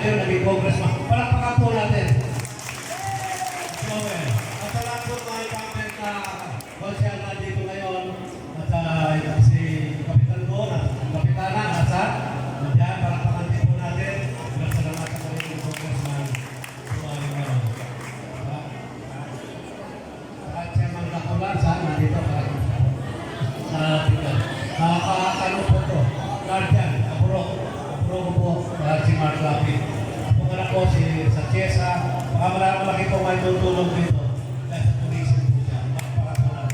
ngayon naging congressman. Palakpakan po natin. Joel. At sa lahat po mga incumbent na konsyal si sa Chesa. Baka malaki malaki po may tutulong dito. Dahil tourism po siya. Makapakasalan.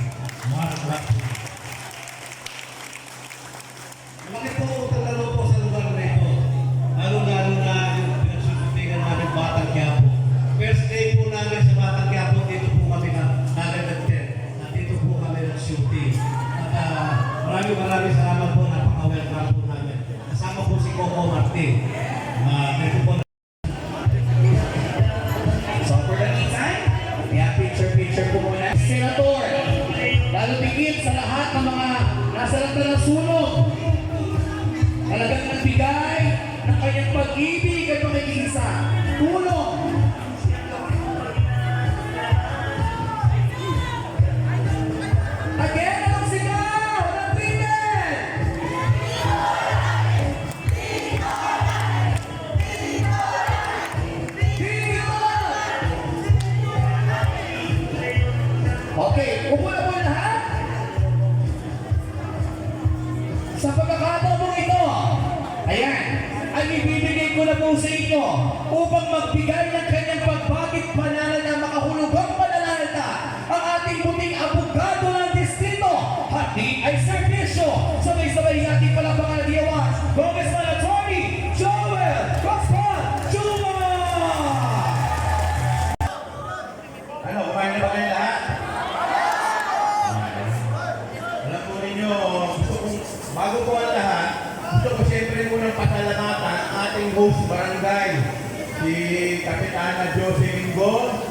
Mark Lapid. Malaki po utang po sa lugar na ito. Lalo-lalo na yung pinagsusuntingan namin Batang Quiapo. First day po namin sa Batang Quiapo, dito po kami na naganagtin. At dito po kami ng shooting. At ah, maraming maraming salamat po, napaka-welcome po. Kasama po si Coco Martin. Uh, dito po nasa lanta ng sunog. Talagang nagbigay ng kanyang pag-ibig at pakikisa. Tulong. Again, ang sigaw ng Trinidad! Okay, upo na Sa pagkakataon ito, ayan, ay ibibigay ko na po sa inyo upang magbigay ng kanyang pagbakit pangalan host barangay, si Kapitana Josie Mingo,